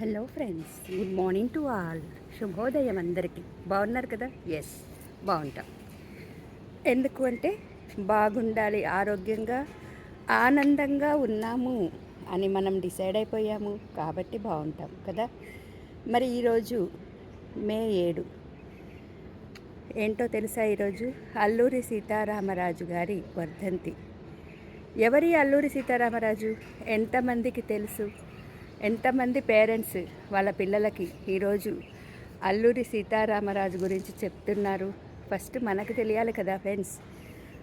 Hello friends good morning to all శుభోదయం అందరికీ. బాగున్నారు కదా? ఎస్ బాగుంటాం. ఎందుకు అంటే బాగుండాలి ఆరోగ్యంగా ఆనందంగా ఉన్నాము అని మనం డిసైడ్ అయిపోయాము. కాబట్టి బాగుంటాం కదా? మరి ఈరోజు మే ఏడు. ఏంటో తెలుసా ఈరోజు? అల్లూరి సీతారామరాజు గారి వర్ధంతి. ఎవరి అల్లూరి సీతారామరాజు? ఎంతమందికి తెలుసు? ఎంతమంది పేరెంట్స్ వాళ్ళ పిల్లలకి ఈరోజు అల్లూరి సీతారామరాజు గురించి చెప్తున్నారు? ఫస్ట్ మనకు తెలియాలి కదా ఫ్రెండ్స్.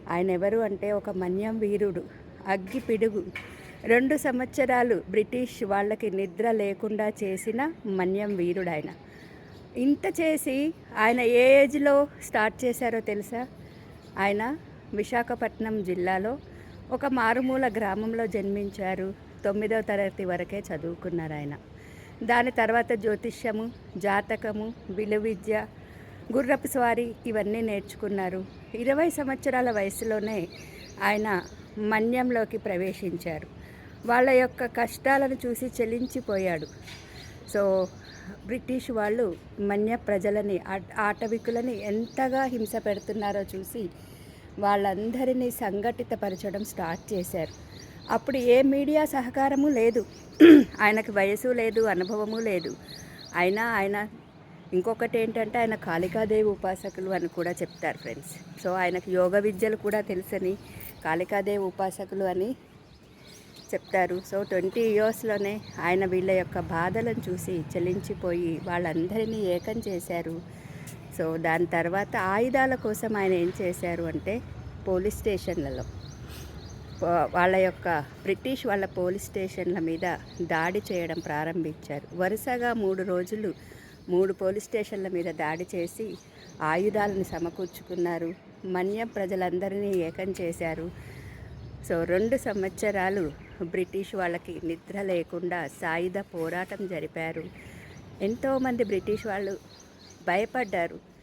ఆయన ఎవరు అంటే ఒక మన్యం వీరుడు అగ్గి పిడుగు. రెండు సంవత్సరాలు బ్రిటిష్ వాళ్ళకి నిద్ర లేకుండా చేసిన మన్యం వీరుడు ఆయన. ఇంత చేసి ఆయన ఏ ఏజ్లో స్టార్ట్ చేశారో తెలుసా? ఆయన విశాఖపట్నం జిల్లాలో ఒక మారుమూల గ్రామంలో జన్మించారు. తొమ్మిదవ తరగతి వరకే చదువుకున్నారు ఆయన. దాని తర్వాత జ్యోతిష్యము జాతకము విలువిద్య గుర్రపు స్వారీ ఇవన్నీ నేర్చుకున్నారు. ఇరవై సంవత్సరాల వయసులోనే ఆయన మన్యంలోకి ప్రవేశించారు. వాళ్ళ యొక్క కష్టాలను చూసి చెలించిపోయాడు. సో బ్రిటిష్ వాళ్ళు మన్య ప్రజలని ఆటవికులని ఎంతగా హింస పెడుతున్నారో చూసి వాళ్ళందరినీ సంఘటితపరచడం స్టార్ట్ చేశారు. అప్పుడు ఏ మీడియా సహకారము లేదు. ఆయనకు వయసు లేదు అనుభవము లేదు. అయినా ఆయన ఇంకొకటి ఏంటంటే ఆయన కాళికాదేవి ఉపాసకులు అని కూడా చెప్తారు ఫ్రెండ్స్. సో ఆయనకు యోగ విద్యలు కూడా తెలుసని కాళికాదేవి ఉపాసకులు అని చెప్తారు. సో ట్వంటీ ఇయర్స్లోనే ఆయన వీళ్ళ యొక్క బాధలను చూసి చలించిపోయి వాళ్ళందరినీ ఏకం చేశారు. సో దాని తర్వాత ఆయుధాల కోసం ఆయన ఏం చేశారు అంటే పోలీస్ స్టేషన్లలో వాళ్ళ యొక్క బ్రిటిష్ వాళ్ళ పోలీస్ స్టేషన్ల మీద దాడి చేయడం ప్రారంభించారు. వరుసగా మూడు రోజులు మూడు పోలీస్ స్టేషన్ల మీద దాడి చేసి ఆయుధాలను సమకూర్చుకున్నారు. మన్యం ప్రజలందరినీ ఏకం చేశారు. సో రెండు సంవత్సరాలు బ్రిటిష్ వాళ్ళకి నిద్ర లేకుండా సాయుధ పోరాటం జరిపారు. ఎంతోమంది బ్రిటిష్ వాళ్ళు భయపడ్డారు.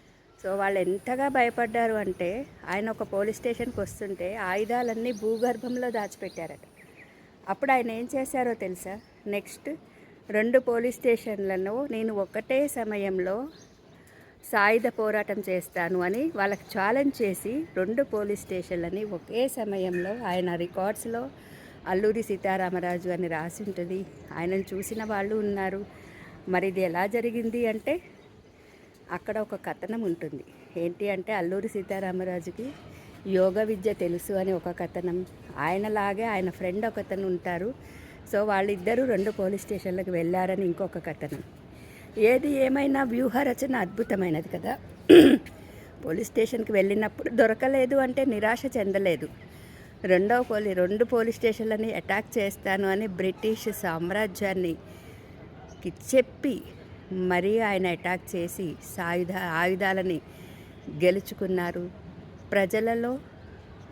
సో వాళ్ళు ఎంతగా భయపడ్డారు అంటే ఆయన ఒక పోలీస్ స్టేషన్కి వస్తుంటే ఆయుధాలన్నీ భూగర్భంలో దాచిపెట్టారట. అప్పుడు ఆయన ఏం చేశారో తెలుసా? నెక్స్ట్ రెండు పోలీస్ స్టేషన్లను నేను ఒకటే సమయంలో సాయుధ పోరాటం చేస్తాను అని వాళ్ళకి ఛాలెంజ్ చేసి రెండు పోలీస్ స్టేషన్లని ఒకే సమయంలో ఆయన రికార్డ్స్లో అల్లూరి సీతారామరాజు అని రాసి ఉంటుంది. ఆయనను చూసిన వాళ్ళు ఉన్నారు. మరి ఇది ఎలా జరిగింది అంటే అక్కడ ఒక కథనం ఉంటుంది. ఏంటి అంటే అల్లూరి సీతారామరాజుకి యోగ విద్య తెలుసు అని ఒక కథనం. ఆయనలాగే ఆయన ఫ్రెండ్ ఒకతను ఉంటారు. సో వాళ్ళిద్దరూ రెండు పోలీస్ స్టేషన్లకు వెళ్ళారని ఇంకొక కథనం. ఏది ఏమైనా వ్యూహ రచన అద్భుతమైనది కదా. పోలీస్ స్టేషన్కి వెళ్ళినప్పుడు దొరకలేదు అంటే నిరాశ చెందలేదు. రెండవ పోలీ రెండు పోలీస్ స్టేషన్లని అటాక్ చేస్తాను అని బ్రిటిష్ సామ్రాజ్యాన్ని చెప్పి మరీ ఆయన అటాక్ చేసి సాయుధ ఆయుధాలని గెలుచుకున్నారు. ప్రజలలో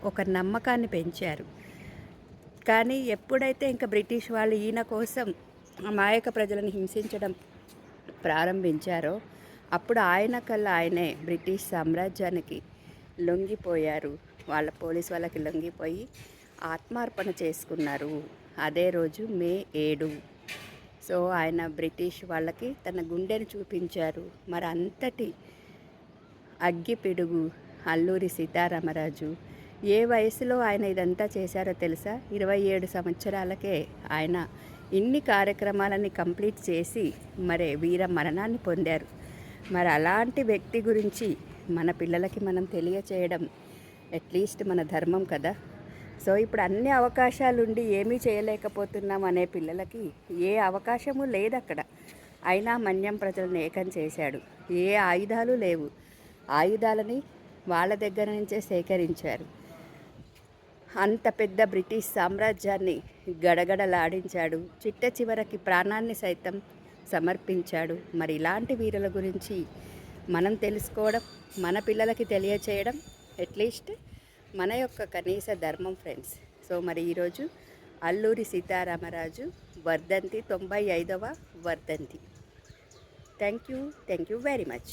ఒక నమ్మకాన్ని పెంచారు. కానీ ఎప్పుడైతే ఇంకా బ్రిటిష్ వాళ్ళు ఈయన కోసం అమాయక ప్రజలను హింసించడం ప్రారంభించారో అప్పుడు ఆయన కల్లా ఆయనే బ్రిటిష్ సామ్రాజ్యానికి లొంగిపోయారు. వాళ్ళ పోలీస్ వాళ్ళకి లొంగిపోయి ఆత్మార్పణ చేసుకున్నారు. అదే రోజు మే ఏడు. సో ఆయన బ్రిటిష్ వాళ్ళకి తన గుండెను చూపించారు. మరి అంతటి అగ్గి పిడుగు అల్లూరి సీతారామరాజు. ఏ వయసులో ఆయన ఇదంతా చేశారో తెలుసా? ఇరవై ఏడు సంవత్సరాలకే ఆయన ఇన్ని కార్యక్రమాలని కంప్లీట్ చేసి మరి వీర మరణాన్ని పొందారు. మరి అలాంటి వ్యక్తి గురించి మన పిల్లలకి మనం తెలియచేయడం అట్లీస్ట్ మన ధర్మం కదా? సో ఇప్పుడు అన్ని అవకాశాలుండి ఏమీ చేయలేకపోతున్నాం అనే పిల్లలకి ఏ అవకాశము లేదు అక్కడ అయినా మన్యం ప్రజలను ఏకం చేశాడు. ఏ ఆయుధాలు లేవు. ఆయుధాలని వాళ్ళ దగ్గర నుంచే సేకరించారు. అంత పెద్ద బ్రిటిష్ సామ్రాజ్యాన్ని గడగడలాడించాడు. చిట్ట చివరికి ప్రాణాన్ని సైతం సమర్పించాడు. మరి ఇలాంటి వీరుల గురించి మనం తెలుసుకోవడం మన పిల్లలకి తెలియచేయడం అట్లీస్ట్ మన యొక్క కనీస ధర్మం ఫ్రెండ్స్ సో మరి ఈరోజు అల్లూరి సీతారామరాజు వర్ధంతి తొంభై ఐదవ వర్ధంతి. Thank you thank you very much